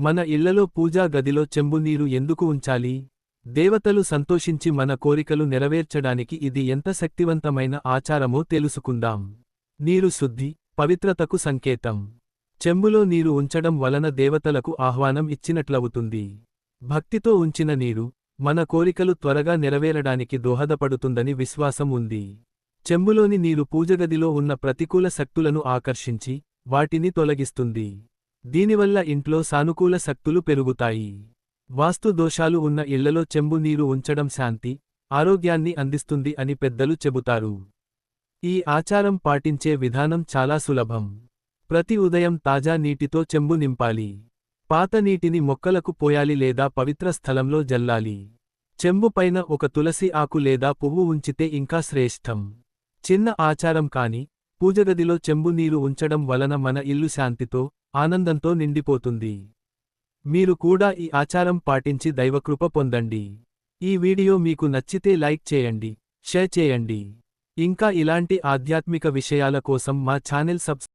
మన ఇళ్ళలో పూజా గదిలో చెంబు నీరు ఎందుకు ఉంచాలి? దేవతలు సంతోషించి మన కోరికలు నెరవేర్చడానికి ఇది ఎంత శక్తివంతమైన ఆచారమో తెలుసుకుందాం. నీరు శుద్ధి పవిత్రతకు సంకేతం. చెంబులో నీరు ఉంచడం వలన దేవతలకు ఆహ్వానం ఇచ్చినట్లవుతుంది. భక్తితో ఉంచిన నీరు మన కోరికలు త్వరగా నెరవేరడానికి దోహదపడుతుందని విశ్వాసం ఉంది. చెంబులోని నీరు పూజగదిలో ఉన్న ప్రతికూల శక్తులను ఆకర్షించి వాటిని తొలగిస్తుంది. దీనివల్ల ఇంట్లో సానుకూల శక్తులు పెరుగుతాయి. వాస్తు దోషాలు ఉన్న ఇళ్ళలో చెంబు నీరు ఉంచడం శాంతి ఆరోగ్యాన్ని అందిస్తుంది అని పెద్దలు చెబుతారు. ఈ ఆచారం పాటించే విధానం చాలా సులభం. ప్రతి ఉదయం తాజా నీటితో చెంబు నింపాలి. పాత నీటిని మొక్కలకు పోయాలి లేదా పవిత్ర స్థలంలో జల్లాలి. చెంబుపైన ఒక తులసి ఆకు లేదా పువ్వు ఉంచితే ఇంకా శ్రేష్టం. చిన్న ఆచారం కాని పూజగదిలో చెంబు నీరు ఉంచడం వలన మన ఇల్లు శాంతితో ఆనందంతో నిండిపోతుంది. మీరు కూడా ఈ ఆచారం పాటించి దైవకృప పొందండి. ఈ వీడియో మీకు నచ్చితే లైక్ చేయండి షేర్ చేయండి. ఇంకా ఇలాంటి ఆధ్యాత్మిక విషయాల కోసం మా ఛానల్ సబ్స్